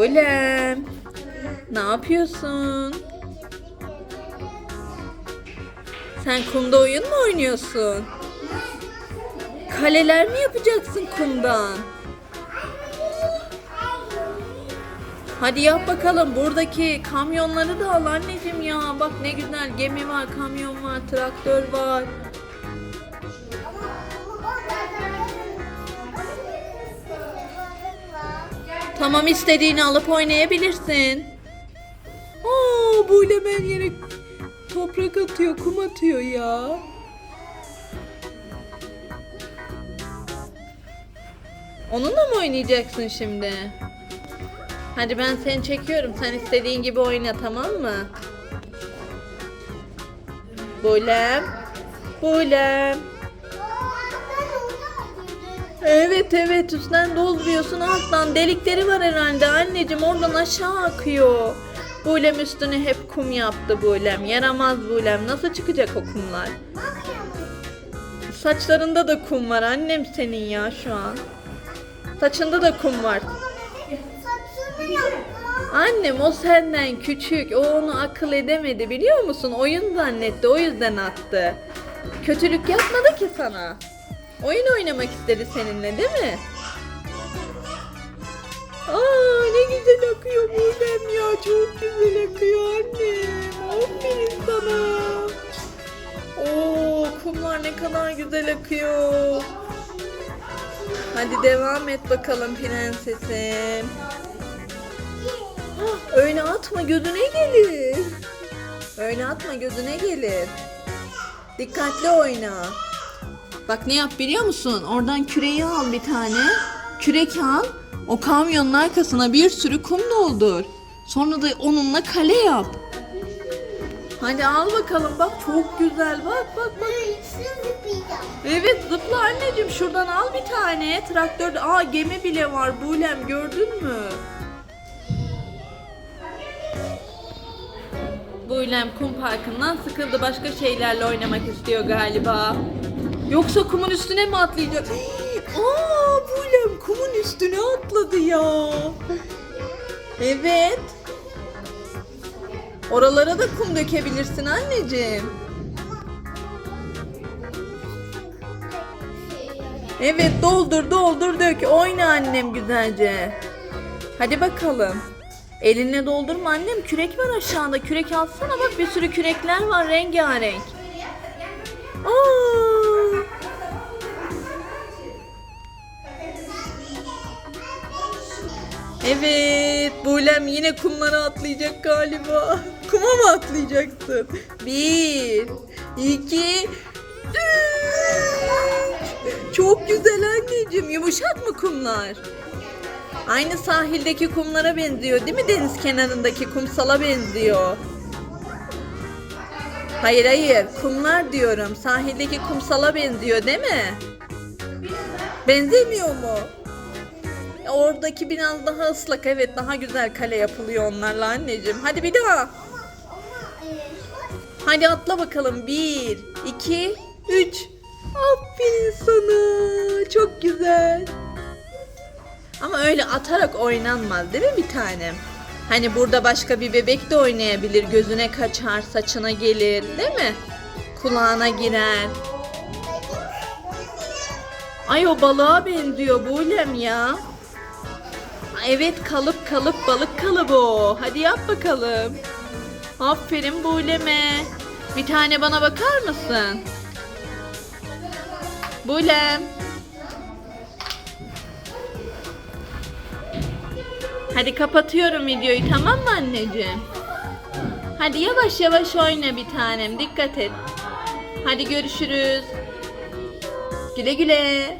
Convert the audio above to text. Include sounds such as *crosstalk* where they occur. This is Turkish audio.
Bulem. Ne yapıyorsun? Sen kumda oyun mu oynuyorsun? Kaleler mi yapacaksın kumdan? Hadi yap bakalım. Buradaki kamyonları da al anneciğim ya. Bak ne güzel gemi var, kamyon var, traktör var. Tamam istediğini alıp oynayabilirsin. Aa, bu her yere toprak atıyor, kum atıyor ya. Onunla mı oynayacaksın şimdi? Hadi ben seni çekiyorum. Sen istediğin gibi oyna tamam mı? Bulem. Bulem. Evet evet üstten dolduruyorsun alttan delikleri var herhalde anneciğim oradan aşağı akıyor. Bulem üstüne hep kum yaptı Bulem. Yaramaz Bulem. Nasıl çıkacak o kumlar? Saçlarında da kum var annem senin ya şu an. Saçında da kum var. Annem o senden küçük. O onu akıl edemedi biliyor musun? Oyun zannetti o yüzden attı. Kötülük yapmadı ki sana. Oyun oynamak istedi seninle değil mi? Aa ne güzel akıyor Bulem ya. Çok güzel akıyor annem. Aferin sana. Oo kumlar ne kadar güzel akıyor. Hadi devam et bakalım prensesim. Öyle atma gözüne gelir. Öyle atma gözüne gelir. Dikkatli oyna. Bak ne yap biliyor musun? Oradan küreği al bir tane. Kürek al. O kamyonun arkasına bir sürü kum doldur. Sonra da onunla kale yap. Hadi al bakalım bak çok güzel bak bak bak. Evet zıpla anneciğim şuradan al bir tane. Traktörde aa gemi bile var Bulem gördün mü? Bulem kum parkından sıkıldı başka şeylerle oynamak istiyor galiba. Yoksa kumun üstüne mi atlayacak? *gasps* Aa Bulem kumun üstüne atladı ya. Evet. Oralara da kum dökebilirsin anneciğim. Evet doldur doldur dök. Oyna annem güzelce. Hadi bakalım. Elinle doldurma annem. Kürek var aşağıda. Kürek alsana bak bir sürü kürekler var rengarenk. Aa! Evet, Bulem yine kumlara atlayacak galiba. *laughs* Kuma mı atlayacaksın? Bir, iki, üç. Çok güzel anneciğim. Yumuşak mı kumlar? Aynı sahildeki kumlara benziyor değil mi? Deniz kenarındaki kumsala benziyor. Hayır hayır. Kumlar diyorum. Sahildeki kumsala benziyor değil mi? Benzemiyor mu? Oradaki biraz daha ıslak. Evet daha güzel kale yapılıyor onlarla anneciğim. Hadi bir daha. Hadi atla bakalım. Bir, iki, üç. Aferin sana. Çok güzel. Ama öyle atarak oynanmaz değil mi bir tanem? Hani burada başka bir bebek de oynayabilir. Gözüne kaçar, saçına gelir değil mi? Kulağına girer. Ay o balığa benziyor Bulem ya. Evet kalıp kalıp balık kalıbı o. Hadi yap bakalım. Aferin Bulem'e. Bir tane bana bakar mısın? Bulem. Hadi kapatıyorum videoyu tamam mı anneciğim? Hadi yavaş yavaş oyna bir tanem dikkat et. Hadi görüşürüz. Güle güle.